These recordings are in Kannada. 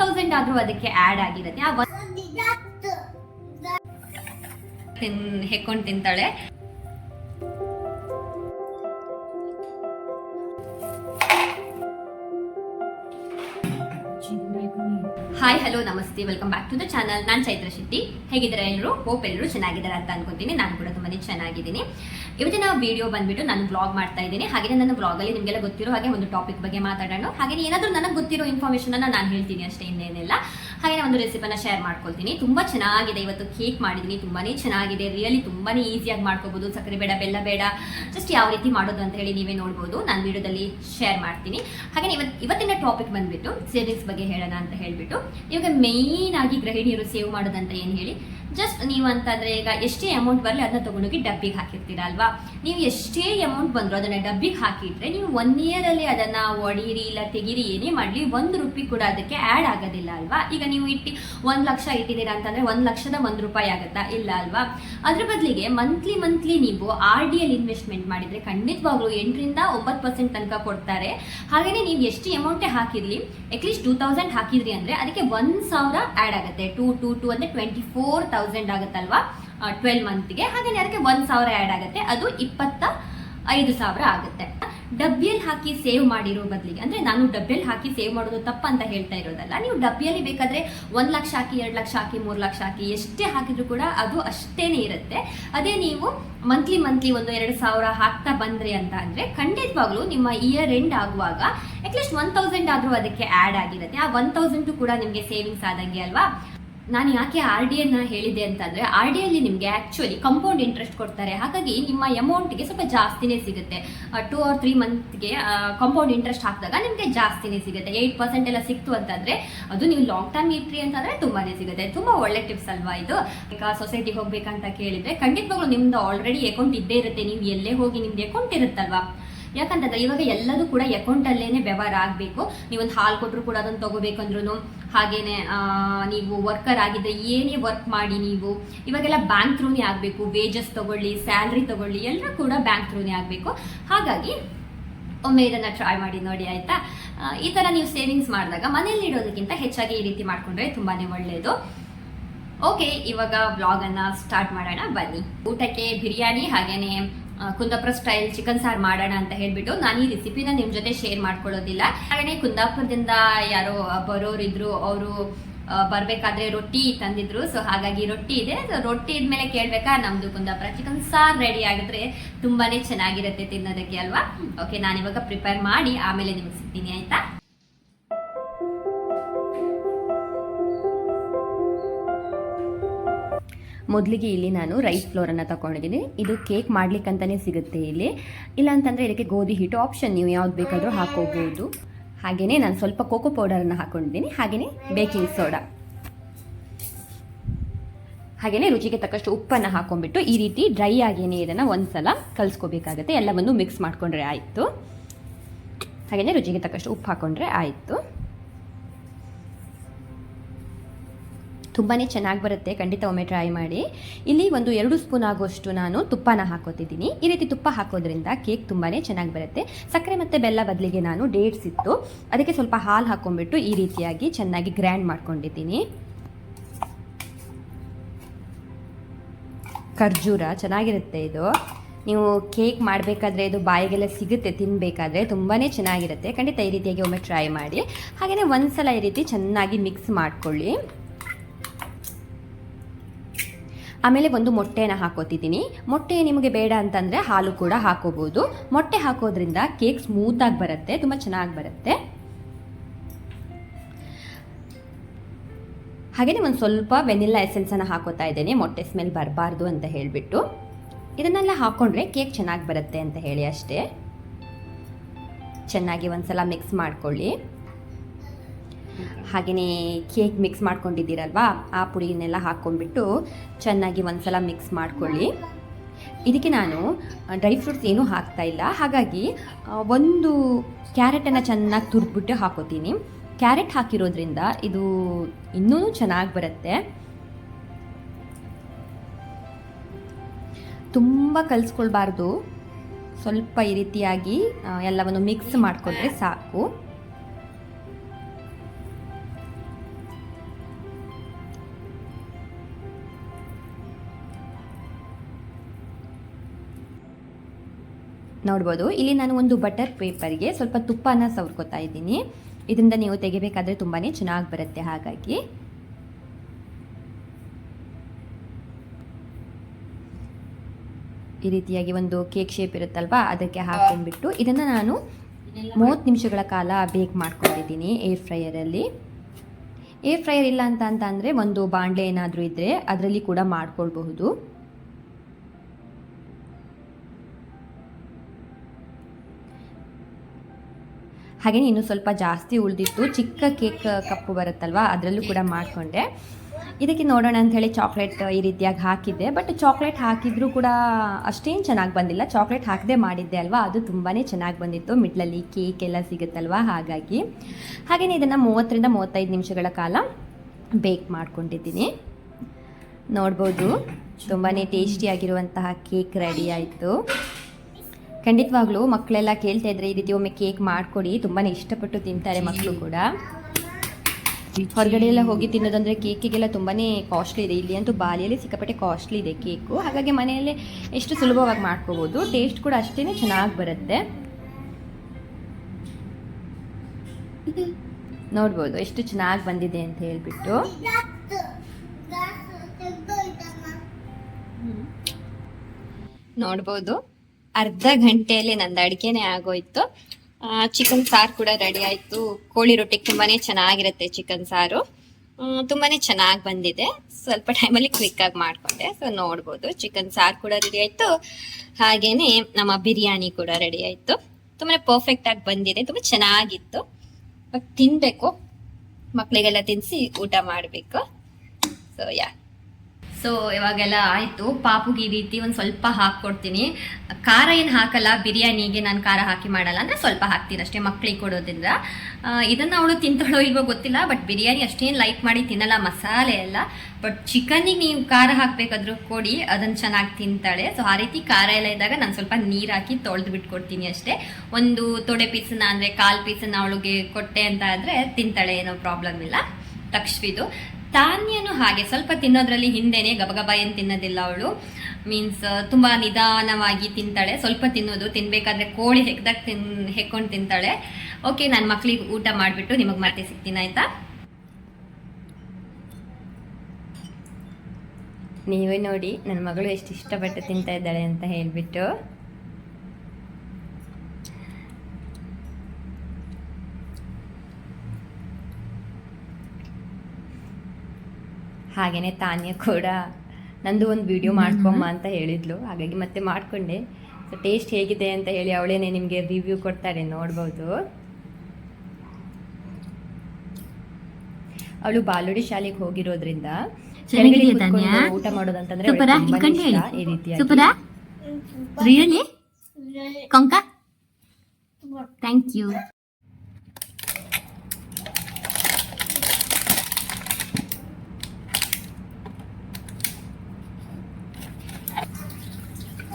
ತೌಸಂಡ್ ಆದ್ರೂ ಅದಕ್ಕೆ ಆಡ್ ಆಗಿರುತ್ತೆ. ಆ ತಿನ್ ಹೆಕ್ಕೊಂಡು ತಿಂತಾಳೆ. ಹಾಯ್ ಹಲೋ ನಮಸ್ತೆ welcome back to the channel. ನಾನು ಚೈತ್ರ ಶೆಟ್ಟಿ. ಹೇಗಿದ್ದಾರೆ ಎಲ್ಲರೂ ಹೋಪ್ ಎಲ್ಲರೂ ಚೆನ್ನಾಗಿದ್ದಾರೆ ಅಂತ ಅನ್ಕೊಂತೀನಿ. ನಾನು ಕೂಡ ತುಂಬಾನೇ ಚೆನ್ನಾಗಿದ್ದೀನಿ. ಇವತ್ತಿನ ವಿಡಿಯೋ ಬಂದ್ಬಿಟ್ಟು ನಾನು ಬ್ಲಾಗ್ ಮಾಡ್ತಾ ಇದ್ದೀನಿ. ಹಾಗೆ ನನ್ನ ಬ್ಲಾಗಲ್ಲಿ ನಿಮಗೆಲ್ಲ ಗೊತ್ತಿರೋ ಹಾಗೆ ಒಂದು ಟಾಪಿಕ್ ಬಗ್ಗೆ ಮಾತಾಡೋಣ. ಹಾಗೆ ಏನಾದರೂ ನನಗೆ ಗೊತ್ತಿರೋ ಇನ್ಫಾರ್ಮೇಷನ್ ನಾನು ಹೇಳ್ತೀನಿ ಅಷ್ಟೇ, ಇನ್ನೇನಿಲ್ಲ. ಹಾಗೆ ಒಂದು ರೆಸಿಪಿನ ಶೇರ್ ಮಾಡ್ಕೊಳ್ತೀನಿ. ತುಂಬಾ ಚೆನ್ನಾಗಿದೆ. ಇವತ್ತು ಕೇಕ್ ಮಾಡಿದ್ದೀನಿ ತುಂಬಾನೇ ಚೆನ್ನಾಗಿದೆ. ರಿಯಲಿ ತುಂಬಾನೇ ಈಸಿಯಾಗಿ ಮಾಡ್ಕೋಬಹುದು ಸಕ್ಕರೆ ಬೇಡ, ಬೆಲ್ಲ ಬೇಡ. ಜಸ್ಟ್ ಯಾವ ರೀತಿ ಮಾಡೋದು ಅಂತ ಹೇಳಿ ನೀವೇ ನೋಡ್ಬೋದು. ನಾನು ವಿಡಿಯೋದಲ್ಲಿ ಶೇರ್ ಮಾಡ್ತೀನಿ. ಹಾಗೆ ಇವತ್ತು ಇವತ್ತಿನ ಟಾಪಿಕ್ ಬಂದ್ಬಿಟ್ಟು ಸೇವಿಂಗ್ಸ್ ಬಗ್ಗೆ ಹೇಳೋಣ ಅಂತ ಹೇಳ್ಬಿಟ್ಟು, ಇವಾಗ ಮೇಯ್ನ್ ಆಗಿ ಗೃಹಿಣಿಯರು ಸೇವ್ ಮಾಡೋದಂತ ಏನು ಹೇಳಿ? ಜಸ್ಟ್ ನೀವು ಅಂತಂದ್ರೆ ಈಗ ಎಷ್ಟೇ ಅಮೌಂಟ್ ಬರಲಿ ಅದನ್ನ ತಗೊಂಡೋಗಿ ಡಬ್ಬಿಗೆ ಹಾಕಿರ್ತೀರಾ ಅಲ್ವಾ? ನೀವು ಎಷ್ಟೇ ಅಮೌಂಟ್ ಬಂದ್ರು ಅದನ್ನ ಡಬ್ಬಿಗೆ ಹಾಕಿಟ್ರೆ ನೀವು ಒನ್ ಇಯರ್ ಅಲ್ಲಿ ಅದನ್ನ ಒಡೀರಿ ಇಲ್ಲ ತೆಗೀರಿ ಏನೇ ಮಾಡಲಿ ಒಂದು ರೂಪಾಯಿ ಕೂಡ ಅದಕ್ಕೆ ಆಡ್ ಆಗೋದಿಲ್ಲ ಅಲ್ವಾ? ಈಗ ನೀವು ಇಟ್ಟು ಒಂದು ಲಕ್ಷ ಇಟ್ಟಿದ್ದೀರಾ ಅಂತಂದ್ರೆ ಒಂದು ಲಕ್ಷದ ಒಂದು ರೂಪಾಯಿ ಆಗುತ್ತಾ? ಇಲ್ಲ ಅಲ್ವಾ? ಅದ್ರ ಬದಲಿಗೆ ಮಂತ್ಲಿ ಮಂತ್ಲಿ ನೀವು ಆರ್ ಡಿ ಅಲ್ಲಿ ಇನ್ವೆಸ್ಟ್ಮೆಂಟ್ ಮಾಡಿದ್ರೆ ಖಂಡಿತವಾಗ್ಲೂ ಎಂಟರಿಂದ ಒಂಬತ್ತು ಪರ್ಸೆಂಟ್ ತನಕ ಕೊಡ್ತಾರೆ. ಹಾಗೇನೆ ನೀವು ಎಷ್ಟು ಅಮೌಂಟೇ ಹಾಕಿರ್ಲಿ ಅಟ್ಲೀಸ್ಟ್ ಟೂ ತೌಸಂಡ್ ಹಾಕಿದ್ರಿ ಅಂದ್ರೆ ಅದಕ್ಕೆ ಒಂದ್ ಸಾವಿರ ಆಡ್ ಆಗುತ್ತೆ. ಟೂ ಟೂ ಟೂ ಅಂದ್ರೆ ಟ್ವೆಂಟಿ ಫೋರ್ ಆಗುತ್ತಲ್ವಾ? ಟ್ವೆಲ್ ಮಂತ್ಗೆ ಹಾಗೆ ಅದಕ್ಕೆ ಒಂದು ಸಾವಿರ ಆಡ್ ಆಗುತ್ತೆ. ಅದು ಇಪ್ಪತ್ತ ಐದು ಸಾವಿರ ಆಗುತ್ತೆ. ಡಬ್ಬಿಯಲ್ಲಿ ಹಾಕಿ ಸೇವ್ ಮಾಡಿರೋ ಬದಲಿಗೆ, ಅಂದ್ರೆ ನಾನು ಡಬ್ಬಿಯಲ್ಲಿ ಹಾಕಿ ಸೇವ್ ಮಾಡೋದು ತಪ್ಪ ಅಂತ ಹೇಳ್ತಾ ಇರೋದಲ್ಲ. ನೀವು ಡಬ್ಬಿಯಲ್ಲಿ ಬೇಕಾದರೆ ಒಂದು ಲಕ್ಷ ಹಾಕಿ, ಎರಡು ಲಕ್ಷ ಹಾಕಿ, ಮೂರು ಲಕ್ಷ ಹಾಕಿ, ಎಷ್ಟೇ ಹಾಕಿದ್ರು ಕೂಡ ಅದು ಅಷ್ಟೇ ಇರುತ್ತೆ. ಅದೇ ನೀವು ಮಂತ್ಲಿ ಮಂತ್ಲಿ ಒಂದು ಎರಡು ಸಾವಿರ ಹಾಕ್ತಾ ಬಂದ್ರಿ ಅಂತ ಅಂದರೆ ಖಂಡಿತವಾಗ್ಲೂ ನಿಮ್ಮ ಇಯರ್ ಎಂಡ್ ಆಗುವಾಗ ಅಟ್ಲೀಸ್ಟ್ ಒನ್ ತೌಸಂಡ್ ಆದ್ರೂ ಅದಕ್ಕೆ ಆಡ್ ಆಗಿರುತ್ತೆ. ಆ ಒನ್ ತೌಸಂಡು ಕೂಡ ನಿಮಗೆ ಸೇವಿಂಗ್ಸ್ ಆದಂಗೆ ಅಲ್ವಾ? ನಾನು ಯಾಕೆ ಆರ್ ಡಿ ಅನ್ನ ಹೇಳಿದೆ ಅಂತಂದ್ರೆ ಆರ್ ಡಿ ಅಲ್ಲಿ ನಿಮಗೆ ಆ್ಯಕ್ಚುಲಿ ಕಂಪೌಂಡ್ ಇಂಟ್ರೆಸ್ಟ್ ಕೊಡ್ತಾರೆ. ಹಾಗಾಗಿ ನಿಮ್ಮ ಅಮೌಂಟ್ಗೆ ಸ್ವಲ್ಪ ಜಾಸ್ತಿನೇ ಸಿಗುತ್ತೆ. ಟೂ ಆರ್ ತ್ರೀ ಮಂತ್ಗೆ ಕಂಪೌಂಡ್ ಇಂಟ್ರೆಸ್ಟ್ ಹಾಕಿದಾಗ ನಿಮಗೆ ಜಾಸ್ತಿನೇ ಸಿಗುತ್ತೆ. ಏಯ್ಟ್ ಪರ್ಸೆಂಟ್ ಎಲ್ಲ ಸಿಕ್ತು ಅಂತಂದ್ರೆ ಅದು ನೀವು ಲಾಂಗ್ ಟರ್ಮ್ ಇಟ್ರಿ ಅಂತಂದ್ರೆ ತುಂಬಾ ಸಿಗುತ್ತೆ. ತುಂಬಾ ಒಳ್ಳೆ ಟಿಪ್ಸ್ ಅಲ್ವಾ ಇದು? ಈಗ ಸೊಸೈಟಿಗೆ ಹೋಗ್ಬೇಕಂತ ಕೇಳಿದ್ರೆ ಖಂಡಿತವಾಗ್ಲೂ ನಿಮ್ದು ಆಲ್ರೆಡಿ ಅಕೌಂಟ್ ಇದ್ದೇ ಇರುತ್ತೆ. ನೀವು ಎಲ್ಲೇ ಹೋಗಿ ನಿಮ್ದು ಅಕೌಂಟ್ ಇರುತ್ತಲ್ವಾ? ಯಾಕಂತಂದ್ರೆ ಇವಾಗ ಎಲ್ಲದೂ ಕೂಡ ಅಕೌಂಟ್ ಅಲ್ಲೇನೆ ವ್ಯವಹಾರ ಆಗಬೇಕು. ನೀವೊಂದು ಹಾಲು ಕೊಟ್ಟರು ಕೂಡ ಅದನ್ನು ತಗೋಬೇಕಂದ್ರೂ ಹಾಗೇನೆ ಆ, ನೀವು ವರ್ಕರ್ ಆಗಿದ್ರೆ ಏನೇ ವರ್ಕ್ ಮಾಡಿ ನೀವು ಇವಾಗೆಲ್ಲ ಬ್ಯಾಂಕ್ ಥ್ರೂನೇ ಆಗಬೇಕು ವೇಜಸ್ ತಗೊಳ್ಳಿ ಸ್ಯಾಲ್ರಿ ತಗೊಳ್ಳಿ ಎಲ್ಲ ಕೂಡ ಬ್ಯಾಂಕ್ ಥ್ರೂನೇ ಆಗಬೇಕು. ಹಾಗಾಗಿ ಒಮ್ಮೆ ಇದನ್ನ ಟ್ರೈ ಮಾಡಿ ನೋಡಿ ಆಯ್ತಾ? ಈ ತರ ನೀವು ಸೇವಿಂಗ್ಸ್ ಮಾಡಿದಾಗ ಮನೆಯಲ್ಲಿ ಇಡೋದಕ್ಕಿಂತ ಹೆಚ್ಚಾಗಿ ಈ ರೀತಿ ಮಾಡ್ಕೊಂಡ್ರೆ ತುಂಬಾನೇ ಒಳ್ಳೆಯದು ಓಕೆ ಇವಾಗ ವ್ಲಾಗನ್ನು ಸ್ಟಾರ್ಟ್ ಮಾಡೋಣ ಬನ್ನಿ. ಊಟಕ್ಕೆ ಬಿರಿಯಾನಿ ಹಾಗೇನೆ ಕುಂದಾಪುರ ಸ್ಟೈಲ್ ಚಿಕನ್ ಸಾರು ಮಾಡೋಣ ಅಂತ ಹೇಳ್ಬಿಟ್ಟು ನಾನು ಈ ರೆಸಿಪಿನ ನಿಮ್ ಜೊತೆ ಶೇರ್ ಮಾಡ್ಕೊಳ್ಳೋದಿಲ್ಲ. ಹಾಗೆ ಕುಂದಾಪುರದಿಂದ ಯಾರೋ ಬರೋರಿದ್ರು, ಅವರು ಬರ್ಬೇಕಾದ್ರೆ ರೊಟ್ಟಿ ತಂದಿದ್ರು. ಸೊ ಹಾಗಾಗಿ ರೊಟ್ಟಿ ಇದೆ. ರೊಟ್ಟಿ ಇದ್ಮೇಲೆ ಕೇಳ್ಬೇಕಾ, ನಮ್ದು ಕುಂದಾಪುರ ಚಿಕನ್ ಸಾರ್ ರೆಡಿ ಆಗಿದ್ರೆ ತುಂಬಾನೇ ಚೆನ್ನಾಗಿರುತ್ತೆ ತಿನ್ನೋದಕ್ಕೆ ಅಲ್ವಾ? ಓಕೆ ನಾನು ಇವಾಗ ಪ್ರಿಪೇರ್ ಮಾಡಿ ಆಮೇಲೆ ನಿಮಗೆ ಸಿಗ್ತೀನಿ, ಆಯ್ತಾ? ಮೊದಲಿಗೆ ಇಲ್ಲಿ ನಾನು ರೈಸ್ ಫ್ಲೋರನ್ನು ತಗೊಂಡಿದ್ದೀನಿ ಇದು ಕೇಕ್ ಮಾಡ್ಲಿಕ್ಕಂತಲೇ ಸಿಗುತ್ತೆ ಇಲ್ಲಿ. ಇಲ್ಲ ಅಂತಂದರೆ ಇದಕ್ಕೆ ಗೋಧಿ ಹಿಟ್ಟು ಆಪ್ಷನ್ ನೀವು ಯಾವ್ದು ಬೇಕಾದರೂ ಹಾಕೋಬಹುದು ಹಾಗೆಯೇ ನಾನು ಸ್ವಲ್ಪ ಕೋಕೋ ಪೌಡರನ್ನು ಹಾಕೊಂಡಿದ್ದೀನಿ. ಹಾಗೆಯೇ ಬೇಕಿಂಗ್ ಸೋಡಾ ಹಾಗೆಯೇ ರುಚಿಗೆ ತಕ್ಕಷ್ಟು ಉಪ್ಪನ್ನು ಹಾಕೊಂಡ್ಬಿಟ್ಟು ಈ ರೀತಿ ಡ್ರೈ ಆಗೇನೆ ಇದನ್ನು ಒಂದ್ಸಲ ಕಲಿಸ್ಕೋಬೇಕಾಗತ್ತೆ. ಎಲ್ಲವನ್ನು ಮಿಕ್ಸ್ ಮಾಡಿಕೊಂಡ್ರೆ ಆಯಿತು. ಹಾಗೆಯೇ ರುಚಿಗೆ ತಕ್ಕಷ್ಟು ಉಪ್ಪು ಹಾಕೊಂಡ್ರೆ ಆಯಿತು. ತುಂಬಾ ಚೆನ್ನಾಗಿ ಬರುತ್ತೆ. ಖಂಡಿತ ಒಮ್ಮೆ ಟ್ರೈ ಮಾಡಿ. ಇಲ್ಲಿ ಒಂದು ಎರಡು ಸ್ಪೂನ್ ಆಗುವಷ್ಟು ನಾನು ತುಪ್ಪನ ಹಾಕೋತಿದ್ದೀನಿ. ಈ ರೀತಿ ತುಪ್ಪ ಹಾಕೋದ್ರಿಂದ ಕೇಕ್ ತುಂಬಾ ಚೆನ್ನಾಗಿ ಬರುತ್ತೆ. ಸಕ್ಕರೆ ಮತ್ತು ಬೆಲ್ಲ ಬದಲಿಗೆ ನಾನು ಡೇಟ್ಸ್ ಇತ್ತು. ಅದಕ್ಕೆ ಸ್ವಲ್ಪ ಹಾಲು ಹಾಕೊಂಡ್ಬಿಟ್ಟು ಈ ರೀತಿಯಾಗಿ ಚೆನ್ನಾಗಿ ಗ್ರ್ಯಾಂಡ್ ಮಾಡ್ಕೊಂಡಿದ್ದೀನಿ. ಖರ್ಜೂರ ಚೆನ್ನಾಗಿರುತ್ತೆ ಇದು. ನೀವು ಕೇಕ್ ಮಾಡಬೇಕಾದ್ರೆ ಇದು ಬಾಯಿಗೆಲ್ಲ ಸಿಗುತ್ತೆ ತಿನ್ನಬೇಕಾದ್ರೆ ತುಂಬಾ ಚೆನ್ನಾಗಿರುತ್ತೆ. ಖಂಡಿತ ಈ ರೀತಿಯಾಗಿ ಒಮ್ಮೆ ಟ್ರೈ ಮಾಡಿ. ಹಾಗೆಯೇ ಒಂದು ಸಲ ಈ ರೀತಿ ಚೆನ್ನಾಗಿ ಮಿಕ್ಸ್ ಮಾಡ್ಕೊಳ್ಳಿ. ಆಮೇಲೆ ಒಂದು ಮೊಟ್ಟೆನ ಹಾಕೋತಿದ್ದೀನಿ. ಮೊಟ್ಟೆ ನಿಮಗೆ ಬೇಡ ಅಂತಂದರೆ ಹಾಲು ಕೂಡ ಹಾಕೋಬೋದು. ಮೊಟ್ಟೆ ಹಾಕೋದ್ರಿಂದ ಕೇಕ್ ಸ್ಮೂತಾಗಿ ಬರುತ್ತೆ, ತುಂಬ ಚೆನ್ನಾಗಿ ಬರುತ್ತೆ. ಹಾಗೆಯೇ ಒಂದು ಸ್ವಲ್ಪ ವೆನಿಲ್ಲಾ ಎಸೆನ್ಸನ್ನು ಹಾಕೋತಾ ಇದ್ದೀನಿ. ಮೊಟ್ಟೆ ಸ್ಮೆಲ್ ಬರಬಾರ್ದು ಅಂತ ಹೇಳಿಬಿಟ್ಟು. ಇದನ್ನೆಲ್ಲ ಹಾಕ್ಕೊಂಡ್ರೆ ಕೇಕ್ ಚೆನ್ನಾಗಿ ಬರುತ್ತೆ ಅಂತ ಹೇಳಿ ಅಷ್ಟೇ. ಚೆನ್ನಾಗಿ ಒಂದ್ಸಲ ಮಿಕ್ಸ್ ಮಾಡ್ಕೊಳ್ಳಿ. ಹಾಗೆಯೇ ಕೇಕ್ ಮಿಕ್ಸ್ ಮಾಡ್ಕೊಂಡಿದ್ದೀರಲ್ವಾ? ಆ ಪುಡಿನೆಲ್ಲ ಹಾಕ್ಕೊಂಡ್ಬಿಟ್ಟು ಚೆನ್ನಾಗಿ ಒಂದ್ಸಲ ಮಿಕ್ಸ್ ಮಾಡ್ಕೊಳ್ಳಿ. ಇದಕ್ಕೆ ನಾನು ಡ್ರೈ ಫ್ರೂಟ್ಸ್ ಏನೂ ಹಾಕ್ತಾ ಇಲ್ಲ. ಹಾಗಾಗಿ ಒಂದು ಕ್ಯಾರೆಟನ್ನು ಚೆನ್ನಾಗಿ ತುರಿದ್ಬಿಟ್ಟು ಹಾಕೋತೀನಿ. ಕ್ಯಾರೆಟ್ ಹಾಕಿರೋದ್ರಿಂದ ಇದು ಇನ್ನೂ ಚೆನ್ನಾಗಿ ಬರುತ್ತೆ. ತುಂಬ ಕಲಿಸ್ಕೊಳ್ಬಾರ್ದು. ಸ್ವಲ್ಪ ಈ ರೀತಿಯಾಗಿ ಎಲ್ಲವನ್ನು ಮಿಕ್ಸ್ ಮಾಡಿಕೊಂಡ್ರೆ ಸಾಕು. ನೋಡ್ಬೋದು. ಇಲ್ಲಿ ನಾನು ಒಂದು ಬಟರ್ ಪೇಪರ್ಗೆ ಸ್ವಲ್ಪ ತುಪ್ಪನ ಸವರ್ಕೋತಾ ಇದ್ದೀನಿ. ಇದರಿಂದ ನೀವು ತೆಗಿಬೇಕಾದ್ರೆ ತುಂಬಾ ಚೆನ್ನಾಗಿ ಬರುತ್ತೆ ಹಾಗಾಗಿ. ಈ ರೀತಿಯಾಗಿ ಒಂದು ಕೇಕ್ ಶೇಪ್ ಇರುತ್ತಲ್ವಾ, ಅದಕ್ಕೆ ಹಾಕೊಂಡ್ಬಿಟ್ಟು ಇದನ್ನು ನಾನು ಮೂವತ್ತು ನಿಮಿಷಗಳ ಕಾಲ ಬೇಕ್ ಮಾಡ್ಕೊಂಡಿದ್ದೀನಿ ಏರ್ ಫ್ರೈಯರಲ್ಲಿ ಏರ್ ಫ್ರೈಯರ್ ಇಲ್ಲ ಅಂತ ಅಂತ ಒಂದು ಬಾಣಲೆ ಏನಾದರೂ ಇದ್ದರೆ ಅದರಲ್ಲಿ ಕೂಡ ಮಾಡ್ಕೊಳ್ಬಹುದು. ಹಾಗೆಯೇ ಇನ್ನೂ ಸ್ವಲ್ಪ ಜಾಸ್ತಿ ಉಳಿದಿತ್ತು ಚಿಕ್ಕ ಕೇಕ್ ಕಪ್ಪು ಬರುತ್ತಲ್ವಾ, ಅದರಲ್ಲೂ ಕೂಡ ಮಾಡಿಕೊಂಡೆ. ಇದಕ್ಕೆ ನೋಡೋಣ ಅಂಥೇಳಿ ಚಾಕ್ಲೇಟ್ ಈ ರೀತಿಯಾಗಿ ಹಾಕಿದ್ದೆ. ಬಟ್ ಚಾಕ್ಲೇಟ್ ಹಾಕಿದ್ರೂ ಕೂಡ ಅಷ್ಟೇನು ಚೆನ್ನಾಗಿ ಬಂದಿಲ್ಲ. ಚಾಕ್ಲೇಟ್ ಹಾಕದೆ ಮಾಡಿದ್ದೆ ಅಲ್ವಾ, ಅದು ತುಂಬಾ ಚೆನ್ನಾಗಿ ಬಂದಿತ್ತು. ಮಿಡ್ಲಲ್ಲಿ ಕೇಕ್ ಎಲ್ಲ ಸಿಗುತ್ತಲ್ವಾ, ಹಾಗಾಗಿ. ಹಾಗೆಯೇ ಇದನ್ನು ಮೂವತ್ತರಿಂದ ಮೂವತ್ತೈದು ನಿಮಿಷಗಳ ಕಾಲ ಬೇಕ್ ಮಾಡ್ಕೊಂಡಿದ್ದೀನಿ. ನೋಡ್ಬೋದು ತುಂಬಾ ಟೇಸ್ಟಿಯಾಗಿರುವಂತಹ ಕೇಕ್ ರೆಡಿ ಆಯಿತು. ಖಂಡಿತವಾಗ್ಲೂ ಮಕ್ಕಳೆಲ್ಲ ಕೇಳ್ತಾ ಇದ್ರೆ ಈ ರೀತಿ ಒಮ್ಮೆ ಕೇಕ್ ಮಾಡಿಕೊಡಿ. ತುಂಬಾ ಇಷ್ಟಪಟ್ಟು ತಿಂತಾರೆ ಮಕ್ಕಳು ಕೂಡ. ಹೊರಗಡೆ ಎಲ್ಲ ಹೋಗಿ ತಿನ್ನೋದಂದ್ರೆ ಕೇಕಿಗೆಲ್ಲ ತುಂಬಾನೇ ಕಾಸ್ಟ್ಲಿ ಇದೆ. ಇಲ್ಲಿ ಅಂತೂ ಬಾಲಿಯಲ್ಲಿ ಸಿಕ್ಕಾಪಟ್ಟೆ ಕಾಸ್ಟ್ಲಿ ಇದೆ ಕೇಕು. ಹಾಗಾಗಿ ಮನೆಯಲ್ಲೇ ಎಷ್ಟು ಸುಲಭವಾಗಿ ಮಾಡ್ಕೋಬೋದು. ಟೇಸ್ಟ್ ಕೂಡ ಅಷ್ಟೇ ಚೆನ್ನಾಗಿ ಬರುತ್ತೆ. ನೋಡ್ಬೋದು ಎಷ್ಟು ಚೆನ್ನಾಗಿ ಬಂದಿದೆ ಅಂತ ಹೇಳ್ಬಿಟ್ಟು. ನೋಡ್ಬೋದು. ಅರ್ಧ ಗಂಟೆಯಲ್ಲಿ ನಂದು ಅಡಿಗೆನೆ ಆಗೋಯ್ತು. ಚಿಕನ್ ಸಾರು ಕೂಡ ರೆಡಿ ಆಯಿತು. ಕೋಳಿ ರೊಟ್ಟಿ ತುಂಬಾನೇ ಚೆನ್ನಾಗಿರುತ್ತೆ ಚಿಕನ್ ಸಾರು. ತುಂಬಾ ಚೆನ್ನಾಗಿ ಬಂದಿದೆ. ಸ್ವಲ್ಪ ಟೈಮಲ್ಲಿ ಕ್ವಿಕ್ ಆಗಿ ಮಾಡ್ಕೊಂಡೆ. ಸೊ ನೋಡ್ಬೋದು. ಚಿಕನ್ ಸಾರು ಕೂಡ ರೆಡಿ ಆಯ್ತು. ಹಾಗೇನೆ ನಮ್ಮ ಬಿರಿಯಾನಿ ಕೂಡ ರೆಡಿ ಆಯ್ತು. ತುಂಬಾ ಪರ್ಫೆಕ್ಟ್ ಆಗಿ ಬಂದಿದೆ. ತುಂಬ ಚೆನ್ನಾಗಿತ್ತು. ತಿನ್ಬೇಕು. ಮಕ್ಕಳಿಗೆಲ್ಲ ತಿನ್ನಿಸಿ ಊಟ ಮಾಡಬೇಕು. ಸೊ ಯಾ ಸೊ ಇವಾಗೆಲ್ಲ ಆಯಿತು. ಪಾಪುಗೆ ಈ ರೀತಿ ಒಂದು ಸ್ವಲ್ಪ ಹಾಕ್ಕೊಡ್ತೀನಿ. ಖಾರ ಏನು ಹಾಕಲ್ಲ, ಬಿರಿಯಾನಿಗೆ ನಾನು ಖಾರ ಹಾಕಿ ಮಾಡಲ್ಲ ಅಂದರೆ ಸ್ವಲ್ಪ ಹಾಕ್ತೀನಿ ಅಷ್ಟೇ ಮಕ್ಕಳಿಗೆ ಕೊಡೋದ್ರಿಂದ. ಇದನ್ನು ಅವಳು ತಿಂತಾಳೋ ಇಲ್ವೋ ಗೊತ್ತಿಲ್ಲ ಬಟ್ ಬಿರಿಯಾನಿ ಅಷ್ಟೇನು ಲೈಕ್ ಮಾಡಿ ತಿನ್ನಲ್ಲ, ಮಸಾಲೆ ಎಲ್ಲ. ಬಟ್ ಚಿಕನಿಗೆ ನೀವು ಖಾರ ಹಾಕಬೇಕಾದ್ರೂ ಕೊಡಿ ಅದನ್ನು ಚೆನ್ನಾಗಿ ತಿಂತಾಳೆ. ಸೊ ಆ ರೀತಿ ಖಾರ ಎಲ್ಲ ಇದ್ದಾಗ ನಾನು ಸ್ವಲ್ಪ ನೀರು ಹಾಕಿ ತೊಳೆದು ಬಿಟ್ಕೊಡ್ತೀನಿ ಅಷ್ಟೇ. ಒಂದು ತೊಡೆ ಪೀಸನ್ನ ಅಂದರೆ ಕಾಲು ಪೀಸನ್ನ ಅವಳಿಗೆ ಕೊಟ್ಟೆ ಅಂತ ಆದರೆ ತಿಂತಾಳೆ, ಏನೋ ಪ್ರಾಬ್ಲಮ್ ಇಲ್ಲ. ತಕ್ಷವಿದು ತಾನ್ಯನು ಹಾಗೆ. ಸ್ವಲ್ಪ ತಿನ್ನೋದ್ರಲ್ಲಿ ಹಿಂದೆನೆ ಗಬಗಬ ಏನು ತಿನ್ನೋದಿಲ್ಲ ಅವಳು. ಮೀನ್ಸ್ ತುಂಬಾ ನಿಧಾನವಾಗಿ ತಿಂತಾಳೆ. ಸ್ವಲ್ಪ ತಿನ್ನೋದು, ತಿನ್ಬೇಕಾದ್ರೆ ಕೋಳಿ ಹೆಕ್ದಾಗ ತಿನ್, ಹೆಕ್ಕೊಂಡು ತಿಂತಾಳೆ. ಓಕೆ ನನ್ನ ಮಕ್ಳಿಗೆ ಊಟ ಮಾಡಿಬಿಟ್ಟು ನಿಮಗೆ ಮತ್ತೆ ಸಿಗ್ತೀನಿ, ಆಯ್ತಾ? ನೀವೇ ನೋಡಿ ನನ್ನ ಮಗಳು ಎಷ್ಟು ಇಷ್ಟಪಟ್ಟು ತಿಂತಾ ಇದ್ದಾಳೆ ಅಂತ ಹೇಳಿಬಿಟ್ಟು. ಹಾಗೆಯೇ ತಾನ್ಯ ಕೂಡ ನಂದು ಒಂದು ವಿಡಿಯೋ ಮಾಡ್ಕೊಂಬ ಅಂತ ಹೇಳಿದ್ಲು. ಹಾಗಾಗಿ ಮತ್ತೆ ಮಾಡಿಕೊಂಡೆ. ಸೊ ಟೇಸ್ಟ್ ಹೇಗಿದೆ ಅಂತ ಹೇಳಿ ಅವಳೇನೆ ನಿಮಗೆ ರಿವ್ಯೂ ಕೊಡ್ತಾರೆ ನೋಡ್ಬೋದು. ಅವಳು ಬಾಲುಡಿ ಶಾಲೆಗೆ ಹೋಗಿರೋದ್ರಿಂದ? ಊಟ ಮಾಡೋದಂತಂದ್ರೆ ಈ ರೀತಿಯಾಗಿ. ಕೊಂಕ? ಥ್ಯಾಂಕ್ ಯು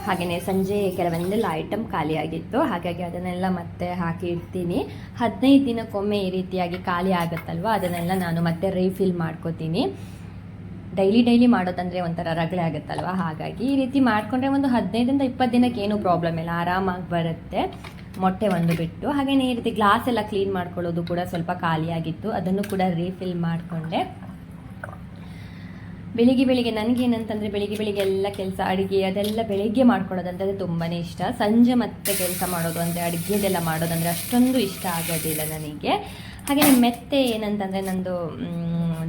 ಹಾಗೆಯೇ ಸಂಜೆ ಕೆಲವೊಂದೆಲ್ಲ ಐಟಮ್ ಖಾಲಿಯಾಗಿತ್ತು. ಹಾಗಾಗಿ ಅದನ್ನೆಲ್ಲ ಮತ್ತೆ ಹಾಕಿ ಇಡ್ತೀನಿ. ಹದಿನೈದು ದಿನಕ್ಕೊಮ್ಮೆ ಈ ರೀತಿಯಾಗಿ ಖಾಲಿ ಆಗುತ್ತಲ್ವ? ಅದನ್ನೆಲ್ಲ ನಾನು ಮತ್ತೆ ರೀಫಿಲ್ ಮಾಡ್ಕೋತೀನಿ. ಡೈಲಿ ಡೈಲಿ ಮಾಡೋದಂದರೆ ಒಂಥರ ರಗಳೆ ಆಗುತ್ತಲ್ವ? ಹಾಗಾಗಿ ಈ ರೀತಿ ಮಾಡಿಕೊಂಡ್ರೆ ಒಂದು ಹದಿನೈದರಿಂದ ಇಪ್ಪತ್ತು ದಿನಕ್ಕೆ ಏನೂ ಪ್ರಾಬ್ಲಮ್ ಇಲ್ಲ. ಆರಾಮಾಗಿ ಬರುತ್ತೆ. ಮೊಟ್ಟೆ ಒಂದು ಬಿಟ್ಟು. ಹಾಗೆಯೇ ಈ ರೀತಿ ಗ್ಲಾಸ್ ಎಲ್ಲ ಕ್ಲೀನ್ ಮಾಡ್ಕೊಳ್ಳೋದು ಕೂಡ ಸ್ವಲ್ಪ ಖಾಲಿಯಾಗಿತ್ತು. ಅದನ್ನು ಕೂಡ ರೀಫಿಲ್ ಮಾಡಿಕೊಂಡೆ. ಬೆಳಿಗ್ಗೆ ಬೆಳಿಗ್ಗೆ ನನಗೇನಂತಂದರೆ ಬೆಳಿಗ್ಗೆ ಬೆಳಿಗ್ಗೆ ಎಲ್ಲ ಕೆಲಸ, ಅಡುಗೆ ಅದೆಲ್ಲ ಬೆಳಿಗ್ಗೆ ಮಾಡ್ಕೊಳ್ಳೋದಂತಂದರೆ ತುಂಬಾ ಇಷ್ಟ. ಸಂಜೆ ಮತ್ತೆ ಕೆಲಸ ಮಾಡೋದು ಅಂದರೆ ಅಡುಗೆದೆಲ್ಲ ಮಾಡೋದಂದರೆ ಅಷ್ಟೊಂದು ಇಷ್ಟ ಆಗೋದಿಲ್ಲ ನನಗೆ. ಹಾಗೆ ಮೆತ್ತೆ ಏನಂತಂದರೆ ನಂದು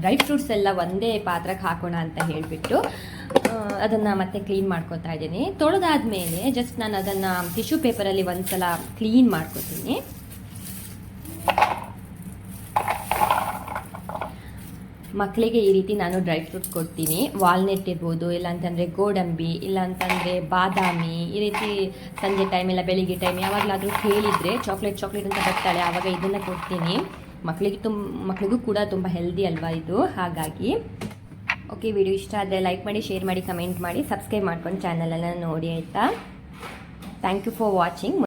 ಡ್ರೈ ಫ್ರೂಟ್ಸ್ ಎಲ್ಲ ಒಂದೇ ಪಾತ್ರಕ್ಕೆ ಹಾಕೋಣ ಅಂತ ಹೇಳಿಬಿಟ್ಟು ಅದನ್ನು ಮತ್ತೆ ಕ್ಲೀನ್ ಮಾಡ್ಕೊತಾ ಇದ್ದೀನಿ. ತೊಳೆದಾದ್ಮೇಲೆ ಜಸ್ಟ್ ನಾನು ಅದನ್ನು ಟಿಶ್ಯೂ ಪೇಪರಲ್ಲಿ ಒಂದು ಸಲ ಕ್ಲೀನ್ ಮಾಡ್ಕೊತೀನಿ. ಮಕ್ಕಳಿಗೆ ಈ ರೀತಿ ನಾನು ಡ್ರೈ ಫ್ರೂಟ್ ಕೊಡ್ತೀನಿ. ವಾಲ್ನೆಟ್ ಇರ್ಬೋದು ಇಲ್ಲ ಅಂತಂದರೆ ಗೋಡಂಬಿ ಇಲ್ಲ ಅಂತಂದರೆ ಬಾದಾಮಿ, ಈ ರೀತಿ ಸಂಜೆ ಟೈಮ್ ಇಲ್ಲ, ಬೆಳಿಗ್ಗೆ ಟೈಮ್ ಯಾವಾಗಲಾದರೂ ಕೇಳಿದರೆ ಚಾಕ್ಲೇಟ್ ಚಾಕ್ಲೇಟ್ ಅಂತ ಬರ್ತಾಳೆ, ಆವಾಗ ಇದನ್ನು ಕೊಡ್ತೀನಿ. ಮಕ್ಕಳಿಗೆ ತುಂಬ ಮಕ್ಕಳಿಗೂ ಕೂಡ ತುಂಬ ಹೆಲ್ದಿ ಅಲ್ವಾ ಇದು? ಹಾಗಾಗಿ ಓಕೆ ವಿಡಿಯೋ ಇಷ್ಟ ಆದರೆ ಲೈಕ್ ಮಾಡಿ ಶೇರ್ ಮಾಡಿ ಕಮೆಂಟ್ ಮಾಡಿ ಸಬ್ಸ್ಕ್ರೈಬ್ ಮಾಡ್ಕೊಂಡು ಚಾನಲನ್ನು ನೋಡಿ ಆಯಿತಾ? Thank you for watching